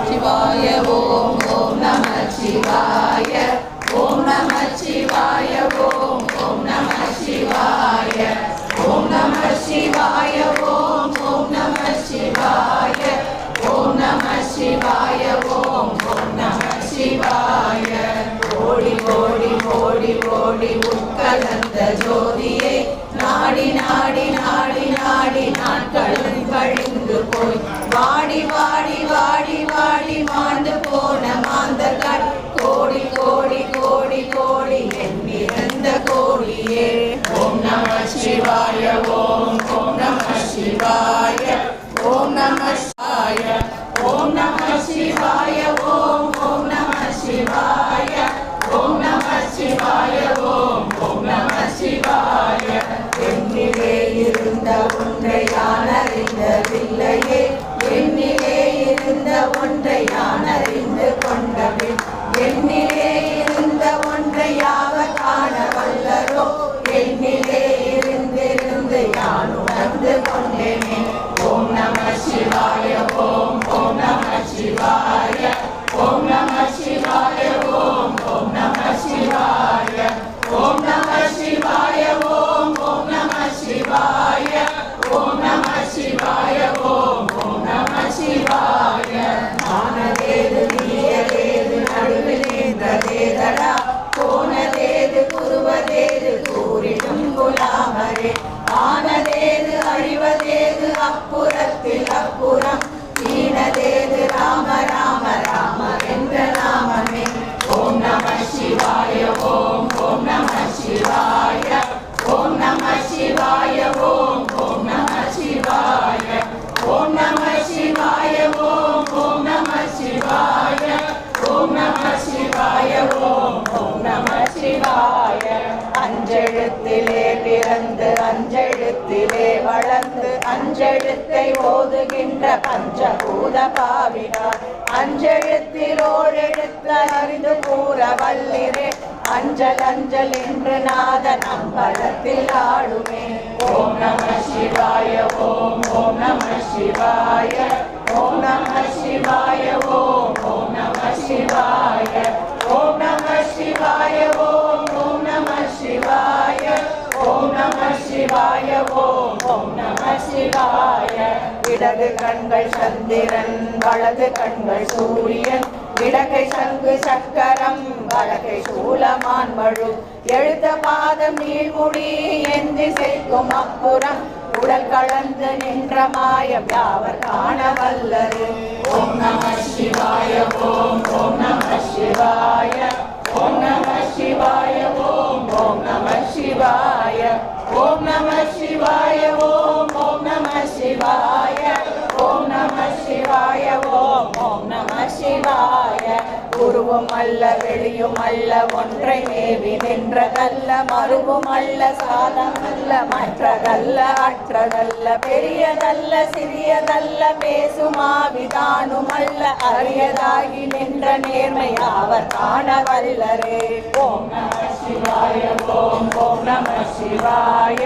சிவாய ஓம் ஓம் நம சிவாய ஓம் நம சிவாய ஓம் ஓம் நம சிவாய ஓம் நம சிவாய ஓம் ஓம் நம சிவாய ஓம் நம சிவாய ஓம் ஓம் நம சிவாய ஓடி ஓடி ஓடி ஓடி ஓடி கலந்த ஜோதியை நாடி நாடி நாடி நாடி நாட்களும் கழிந்து போய். வாடி வாடி வாடி வாடி மாண்டு போன மாந்தர்கள் கோடி கோடி கோடி கோடி எண்ணிறந்த கோடியே. ஓம் நம சிவாய ஓம் ஓம் நம சிவாய. இருந்த ஒன்றை நான் அறிந்ததில்லையே என்னிலே இருந்த ஒன்றை நான் அறிந்து கொண்டபின் என்னிலே இருந்த ஒன்றை யாவர் காண வல்லரோ என்னிலே இருந்திருந்து யான் உணர்ந்து கொண்டேனே. ஓம் நம சிவாய ஓம் சிவாய ஓம் ஓம் நம சிவாய ஆனதேது நீயதேது நடுவிலேந்ததேதடா போனதேது குருவதேது கூறிடும் குலாமரே ஆனதேது அழிவதேது அப்புறத்தில் அப்புறம் ஈனதேது ராம ராம ராம என்ற நாமமே ஓம் நம சிவாய ஓம் ஓம் நம சிவாய அஞ்செழுத்திலே பிறந்து அஞ்செழுத்திலே வளர்ந்து அஞ்செழுத்தை ஓதுகின்ற பஞ்சபூத பாவினார். அஞ்செழுத்தில் ஓரெழுத்த அறிந்து கூற வல்லிரே அஞ்சல் அஞ்சல் என்று நாத நம்பலத்தில் ஆடுமே. ஓம் நம சிவாய ஓம் ஓம் நம சிவாய ஓம் நம சிவாய ஓம் சிவாய ஓம். ஓம் நம சிவாய. இடது கண்கள் சந்திரன் வலது கண்கள் சூரியன். இடக்கை சங்கு சக்கரம் வலக்கை சூலமான் மழு. எழுத்த பாதம் நீழ்முடி என்று திசைக்கும் அப்புறம் உடல் கலந்து நின்ற மாயம் யாவர் காண வல்லரு ஓம் நம சிவாய ஓம் ஓம் நம சிவாய. உருவும் அல்ல வெளியும் அல்ல ஒன்றை மேவி நின்றதல்ல மறுவும் அல்ல சாதம் அல்ல மற்றதல்ல அற்றதல்ல பெரியதல்ல சிறியதல்ல பேசுமாவிதானும் அல்ல அரியதாகி நின்ற நேர்மை அவர் காண வல்லரே ஓம் நம சிவாய ஓம் ஓம் நம சிவாய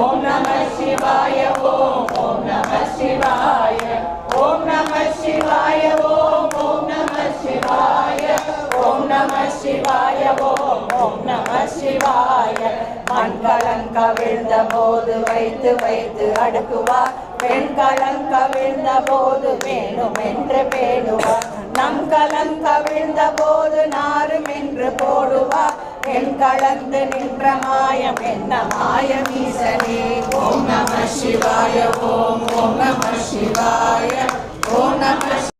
ஓம் நம சிவாய ஓம் ஓம் நம சிவாய. மண் கலங்க விழுந்த போது வைத்து வைத்து அடுக்குவார் பெண் கலங்க விழுந்த போது வேணும் என்று பேணுவார் நம் கலங்க விழுந்த போது நாரும் என்று போடுவார் என் கலந்து நின்ற மாயம் என்ன மாயம் ஈசனே ஓம் நம சிவாய ஓம் ஓம் நம சிவாய ஓம் நம